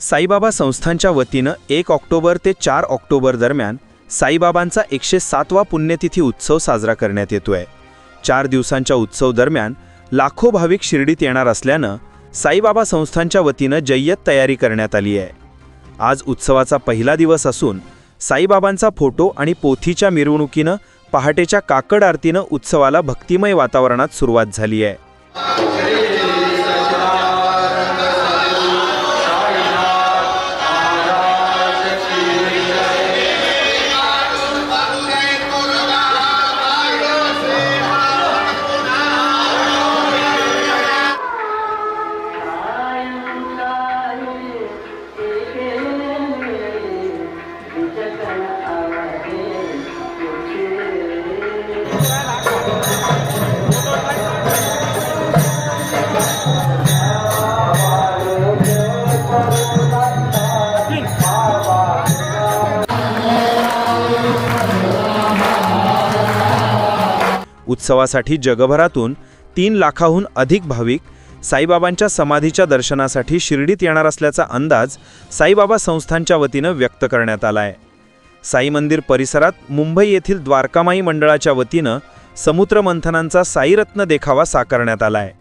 साईबाबा संस्थांच्या वतीनं एक ऑक्टोबर ते चार ऑक्टोबर दरम्यान साईबाबांचा एकशे सातवा पुण्यतिथी उत्सव साजरा करण्यात येतोय. चार दिवसांच्या उत्सव दरम्यान लाखो भाविक शिर्डीत येणार असल्यानं साईबाबा संस्थांच्या वतीनं जय्यत तयारी करण्यात आली आहे. आज उत्सवाचा पहिला दिवस असून साईबाबांचा फोटो आणि पोथीच्या मिरवणुकीनं पहाटेच्या काकड आरतीनं उत्सवाला भक्तिमय वातावरणात सुरुवात झाली आहे. उत्सवासाठी जगभरातून तीन लाखाहून अधिक भाविक साईबाबांच्या समाधीच्या दर्शनासाठी शिर्डीत येणार असल्याचा अंदाज साईबाबा संस्थांच्या वतीनं व्यक्त करण्यात आला आहे साई मंदिर परिसरात मुंबई येथील द्वारकामाई मंडळाच्या वतीनं समुद्रमंथनांचा साईरत्न देखावा साकारण्यात आला आहे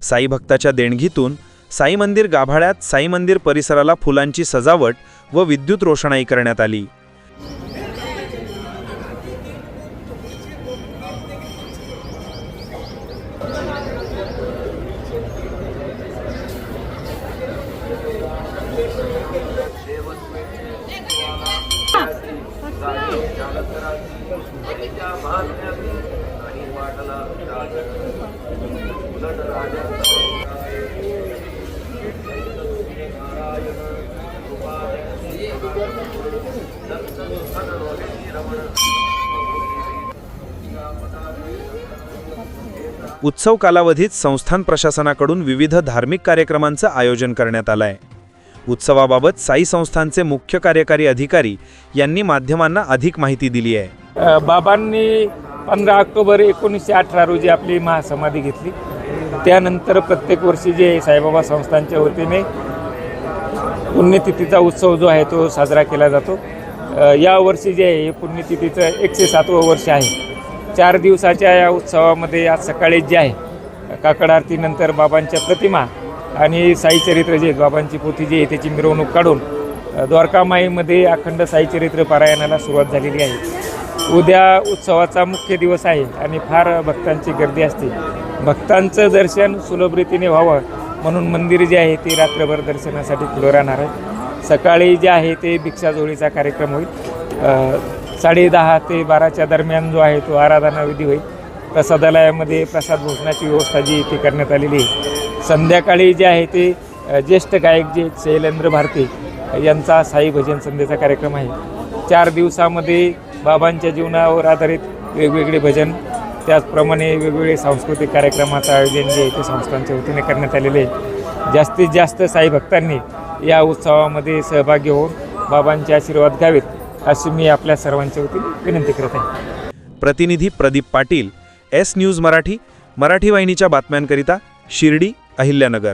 साई भक्ताच्या देणगीतून साई मंदिर गाभाळ्यात साई मंदिर परिसराला फुलांची सजावट व विद्युत रोषणाई करण्यात आली. उत्सव कालावधीत संस्थान प्रशासनाकडून विविध धार्मिक कार्यक्रमांचं आयोजन करण्यात आलं आहे उत्सवाबाबत साई संस्थानचे मुख्य कार्यकारी अधिकारी यांनी माध्यमांना अधिक माहिती दिली आहे. बाबांनी पंधरा ऑक्टोबर एकोणीसशे अठरा रोजी आपली महासमाधी घेतली. त्यानंतर प्रत्येक वर्षी जे साईबाबा संस्थांच्या वतीने पुण्यतिथीचा उत्सव जो आहे तो साजरा केला जातो. यावर्षी जे आहे हे पुण्यतिथीचं एकशे सातवं वर्ष आहे. चार दिवसाच्या या उत्सवामध्ये आज सकाळी जे आहे काकड आरतीनंतर बाबांच्या प्रतिमा आणि साईचरित्र जे बाबांची पोथी जी आहे त्याची मिरवणूक काढून द्वारकामाईमध्ये अखंड साईचरित्र पारायणाला सुरुवात झालेली आहे. उद्या उत्सवाचा मुख्य दिवस आहे आणि फार भक्तांची गर्दी असते. भक्तांचं दर्शन सुलभ रीतीने व्हावं म्हणून मंदिर जे आहे ते रात्रभर दर्शनासाठी खुलं राहणार आहे. सकाळी जे आहे ते भिक्षाजोळीचा कार्यक्रम होईल. साडेदहा ते बाराच्या दरम्यान जो आहे तो आराधना विधी होईल. प्रसादालयामध्ये प्रसाद भोजनाची व्यवस्था जी ती करण्यात आलेली आहे. संध्याकाळी जे आहे ते ज्येष्ठ गायक जे शैलेंद्र भारती यांचा साई भजन संध्येचा कार्यक्रम आहे. चार दिवसामध्ये बाबांच्या जीवनावर आधारित वेगवेगळे भजन त्याचप्रमाणे वेगवेगळे सांस्कृतिक कार्यक्रमाचं आयोजन जे इथे ते संस्थांच्या वतीने करण्यात आलेले आहे. जास्तीत जास्त साई भक्तांनी या उत्सवामध्ये सहभागी होऊन बाबांचे आशीर्वाद घ्यावेत अशी मी आपल्या सर्वांच्या वतीने विनंती करत आहे. प्रतिनिधी प्रदीप पाटील एस न्यूज मराठी मराठी वाहिनीच्या बातम्यांकरिता शिर्डी अहिल्यानगर.